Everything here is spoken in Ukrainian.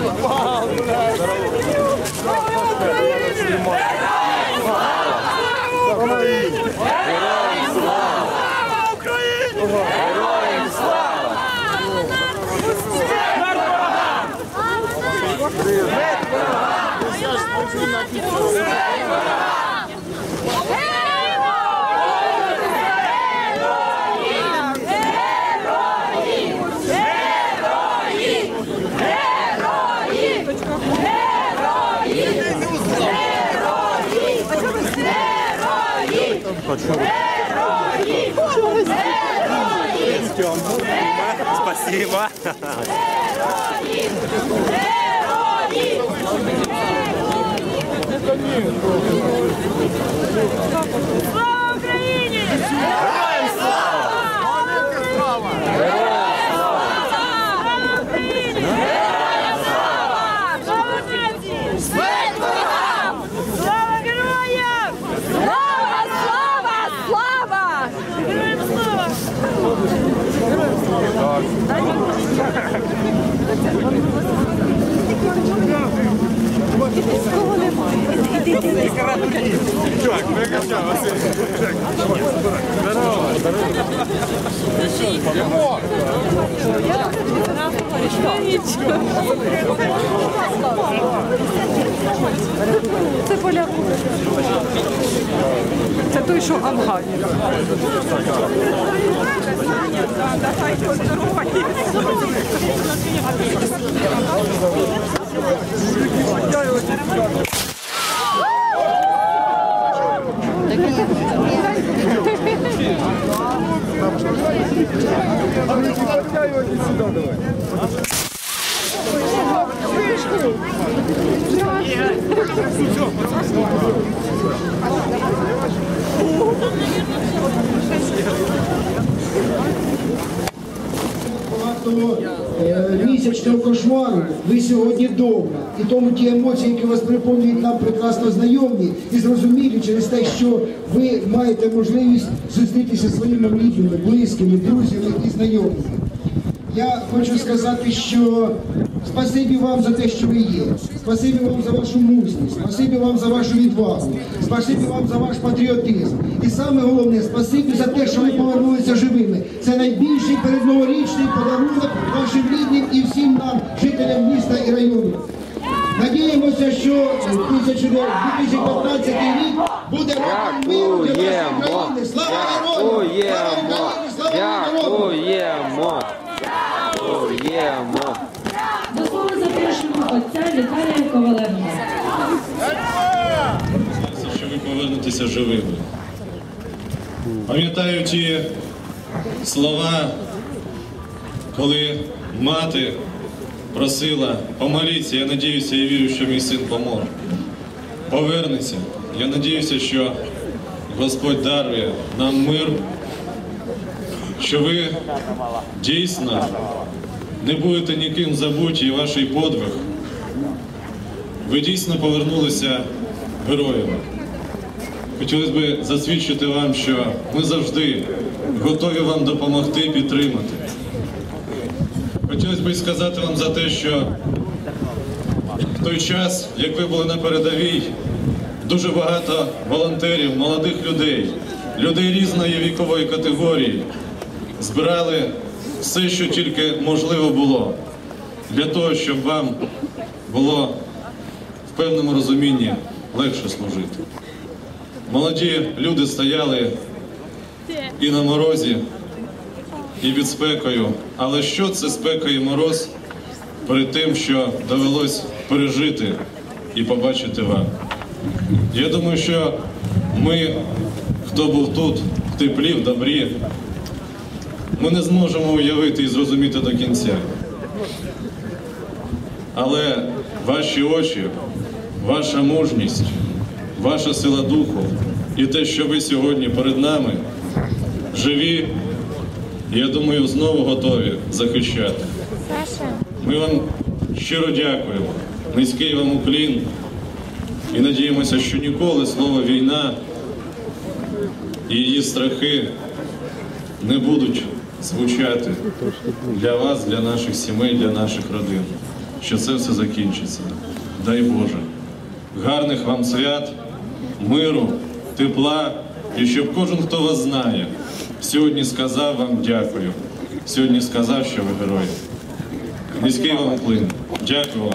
Смерть ворогам! Смерть ворогам! Герої! Герої! Спасибо. Герої! Герої! Герої! Чувак, прикачав, Василь. Здорово. Це поляк. Це той, що Афгані. того е, місячного кошмару ви сьогодні вдома. І тому ті емоції, які вас приповнюють нам прекрасно знайомі і зрозумілі через те, що ви маєте можливість зустрітися зі своїми рідними, близькими, друзями і знайомими. Я хочу сказати, що спасибі вам за те, що ви є. Спасибі вам за вашу мужність, спасибі вам за вашу відвагу, спасибі вам за ваш патріотизм. І саме головне, спасибі за те, що ви повернулися живими. Це найбільший передноворічний подарунок вашим рідним і всім нам, жителям міста і району. Надіємося, що 2015 рік буде роком миру для нашої країни. Слава народу! Слава Україні! Слава народу! Дякуємо. Дякуємо. До слова запрошуємо отця Віталія Коваленка. що ви живими. Пам'ятаю ті слова, коли мати просила помоліться, я надіюся і вірю, що мій син поможе. Повернеться. Я надіюся, що Господь дарує нам мир, що ви дійсно не будете ніким забуті і ваш подвиг. Ви дійсно повернулися героями. Хотілося б засвідчити вам, що ми завжди готові вам допомогти підтримати. Хотілося б сказати вам за те, що в той час, як ви були на передовій, дуже багато волонтерів, молодих людей, людей різної вікової категорії збирали все, що тільки можливо було, для того, щоб вам було в певному розумінні легше служити. Молоді люди стояли і на морозі, і під спекою. Але що це спека і мороз перед тим, що довелось пережити і побачити вам? Я думаю, що ми, хто був тут, в теплі, в добрі, ми не зможемо уявити і зрозуміти до кінця. Але ваші очі, ваша мужність, ваша сила духу і те, що ви сьогодні перед нами живі, я думаю, знову готові захищати. Ми вам щиро дякуємо, низький вам уклін і надіємося, що ніколи слово війна і її страхи не будуть звучати для вас, для наших сімей, для наших родин. Що це все закінчиться. Дай Боже. Гарних вам свят, миру, тепла і щоб кожен, хто вас знає, сьогодні сказав вам дякую. Сьогодні сказав, що ви герої. Низький вам клин. Дякую вам.